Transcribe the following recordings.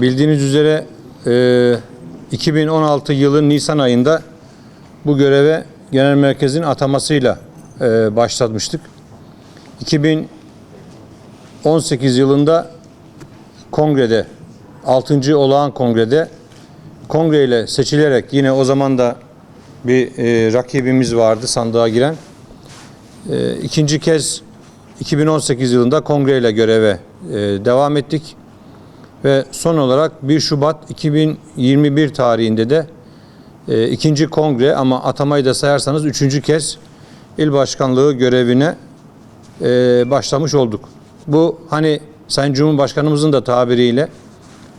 Bildiğiniz üzere e, 2016 yılı Nisan ayında bu göreve genel merkezin atamasıyla e, başlatmıştık. 2018 yılında kongrede 6. olağan kongrede kongreyle seçilerek yine o zaman da bir e, rakibimiz vardı sandığa giren. E, ikinci kez 2018 yılında kongreyle göreve e, devam ettik ve son olarak 1 Şubat 2021 tarihinde de e, ikinci kongre ama atamayı da sayarsanız üçüncü kez il başkanlığı görevine e, başlamış olduk. Bu hani Sayın Cumhurbaşkanımızın da tabiriyle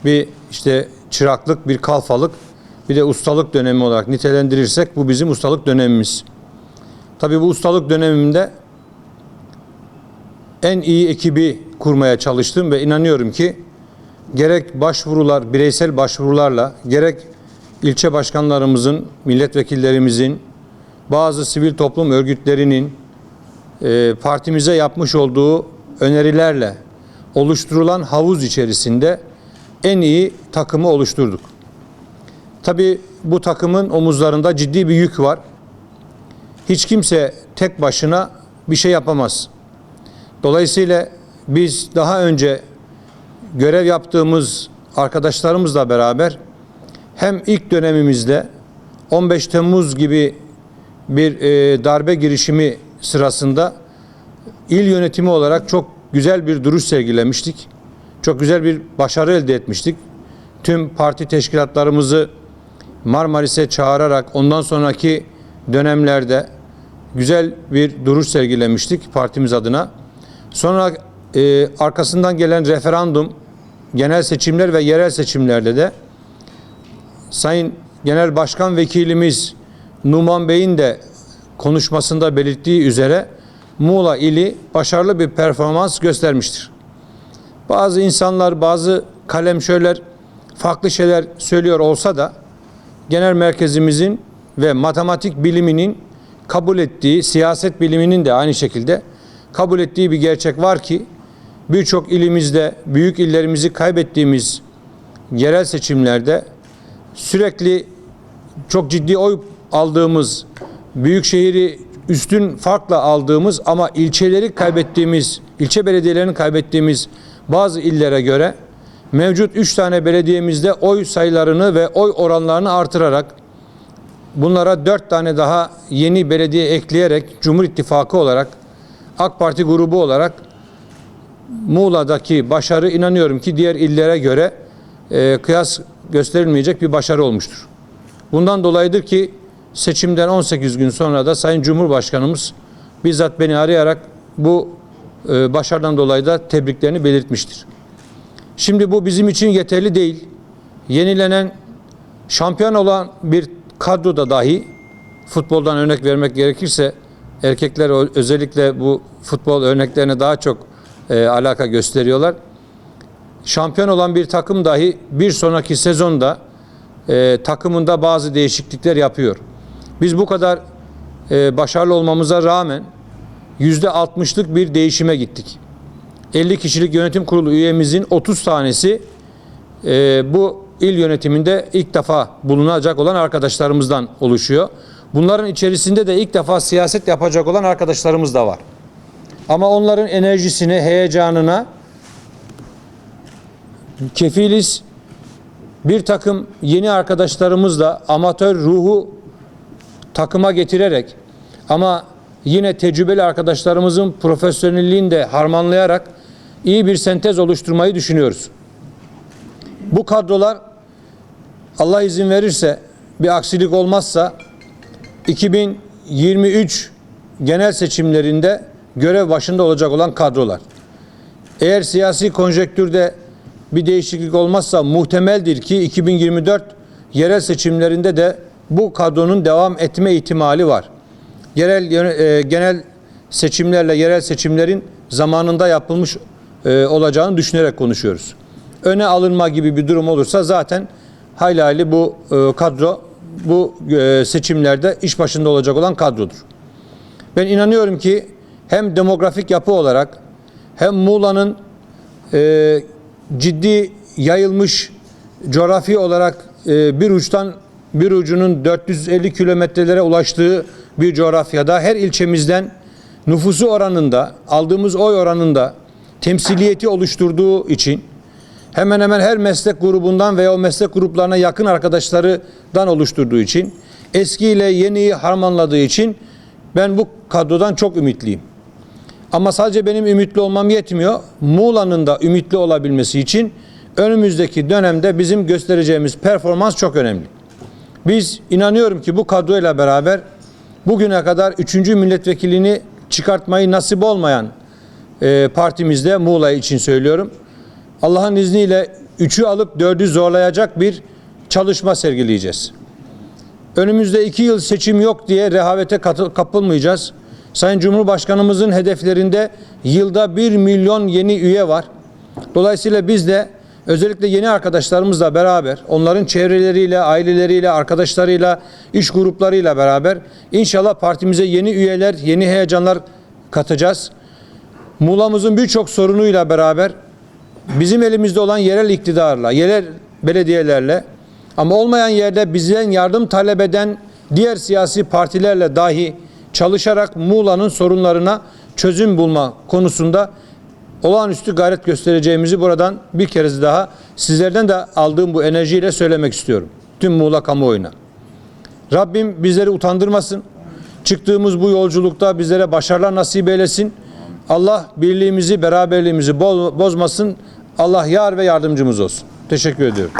bir işte çıraklık, bir kalfalık, bir de ustalık dönemi olarak nitelendirirsek bu bizim ustalık dönemimiz. Tabii bu ustalık döneminde en iyi ekibi kurmaya çalıştım ve inanıyorum ki gerek başvurular, bireysel başvurularla, gerek ilçe başkanlarımızın, milletvekillerimizin, bazı sivil toplum örgütlerinin e, partimize yapmış olduğu önerilerle oluşturulan havuz içerisinde en iyi takımı oluşturduk. Tabii bu takımın omuzlarında ciddi bir yük var. Hiç kimse tek başına bir şey yapamaz. Dolayısıyla biz daha önce görev yaptığımız arkadaşlarımızla beraber hem ilk dönemimizde 15 Temmuz gibi bir e, darbe girişimi sırasında il yönetimi olarak çok güzel bir duruş sergilemiştik. Çok güzel bir başarı elde etmiştik. Tüm parti teşkilatlarımızı Marmaris'e çağırarak ondan sonraki dönemlerde güzel bir duruş sergilemiştik partimiz adına. Sonra e, arkasından gelen referandum, genel seçimler ve yerel seçimlerde de Sayın Genel Başkan Vekilimiz Numan Bey'in de konuşmasında belirttiği üzere Muğla ili başarılı bir performans göstermiştir. Bazı insanlar, bazı kalemşörler farklı şeyler söylüyor olsa da genel merkezimizin ve matematik biliminin kabul ettiği, siyaset biliminin de aynı şekilde kabul ettiği bir gerçek var ki birçok ilimizde büyük illerimizi kaybettiğimiz yerel seçimlerde sürekli çok ciddi oy aldığımız, büyük şehri üstün farkla aldığımız ama ilçeleri kaybettiğimiz, ilçe belediyelerini kaybettiğimiz bazı illere göre mevcut 3 tane belediyemizde oy sayılarını ve oy oranlarını artırarak bunlara 4 tane daha yeni belediye ekleyerek Cumhur İttifakı olarak AK Parti grubu olarak Muğla'daki başarı inanıyorum ki diğer illere göre e, kıyas gösterilmeyecek bir başarı olmuştur. Bundan dolayıdır ki seçimden 18 gün sonra da Sayın Cumhurbaşkanımız bizzat beni arayarak bu e, başarıdan dolayı da tebriklerini belirtmiştir. Şimdi bu bizim için yeterli değil. Yenilenen şampiyon olan bir kadroda dahi futboldan örnek vermek gerekirse erkekler özellikle bu futbol örneklerine daha çok e, alaka gösteriyorlar. Şampiyon olan bir takım dahi bir sonraki sezonda e, takımında bazı değişiklikler yapıyor. Biz bu kadar e, başarılı olmamıza rağmen yüzde altmışlık bir değişime gittik. 50 kişilik yönetim kurulu üyemizin 30 tanesi e, bu il yönetiminde ilk defa bulunacak olan arkadaşlarımızdan oluşuyor. Bunların içerisinde de ilk defa siyaset yapacak olan arkadaşlarımız da var. Ama onların enerjisine, heyecanına kefiliz. Bir takım yeni arkadaşlarımızla amatör ruhu takıma getirerek ama yine tecrübeli arkadaşlarımızın profesyonelliğini de harmanlayarak iyi bir sentez oluşturmayı düşünüyoruz. Bu kadrolar Allah izin verirse bir aksilik olmazsa 2023 genel seçimlerinde görev başında olacak olan kadrolar. Eğer siyasi konjektürde bir değişiklik olmazsa muhtemeldir ki 2024 yerel seçimlerinde de bu kadronun devam etme ihtimali var. Yerel e, genel seçimlerle yerel seçimlerin zamanında yapılmış e, olacağını düşünerek konuşuyoruz. Öne alınma gibi bir durum olursa zaten hayli hayli bu e, kadro bu seçimlerde iş başında olacak olan kadrodur. Ben inanıyorum ki hem demografik yapı olarak hem Muğla'nın e, ciddi yayılmış coğrafi olarak e, bir uçtan bir ucunun 450 kilometrelere ulaştığı bir coğrafyada her ilçemizden nüfusu oranında aldığımız oy oranında temsiliyeti oluşturduğu için hemen hemen her meslek grubundan veya o meslek gruplarına yakın arkadaşlarından oluşturduğu için eskiyle yeniyi harmanladığı için ben bu kadrodan çok ümitliyim. Ama sadece benim ümitli olmam yetmiyor. Muğla'nın da ümitli olabilmesi için önümüzdeki dönemde bizim göstereceğimiz performans çok önemli. Biz inanıyorum ki bu kadroyla beraber bugüne kadar 3. milletvekilini çıkartmayı nasip olmayan e, partimizde Muğla için söylüyorum. Allah'ın izniyle 3'ü alıp 4'ü zorlayacak bir çalışma sergileyeceğiz. Önümüzde iki yıl seçim yok diye rehavete kapılmayacağız. Sayın Cumhurbaşkanımızın hedeflerinde yılda 1 milyon yeni üye var. Dolayısıyla biz de özellikle yeni arkadaşlarımızla beraber, onların çevreleriyle, aileleriyle, arkadaşlarıyla, iş gruplarıyla beraber inşallah partimize yeni üyeler, yeni heyecanlar katacağız. Muğla'mızın birçok sorunuyla beraber bizim elimizde olan yerel iktidarla, yerel belediyelerle ama olmayan yerde bizden yardım talep eden diğer siyasi partilerle dahi çalışarak Muğla'nın sorunlarına çözüm bulma konusunda olağanüstü gayret göstereceğimizi buradan bir kez daha sizlerden de aldığım bu enerjiyle söylemek istiyorum. Tüm Muğla kamuoyuna. Rabbim bizleri utandırmasın. Çıktığımız bu yolculukta bizlere başarılar nasip eylesin. Allah birliğimizi, beraberliğimizi bo- bozmasın. Allah yar ve yardımcımız olsun. Teşekkür ediyorum.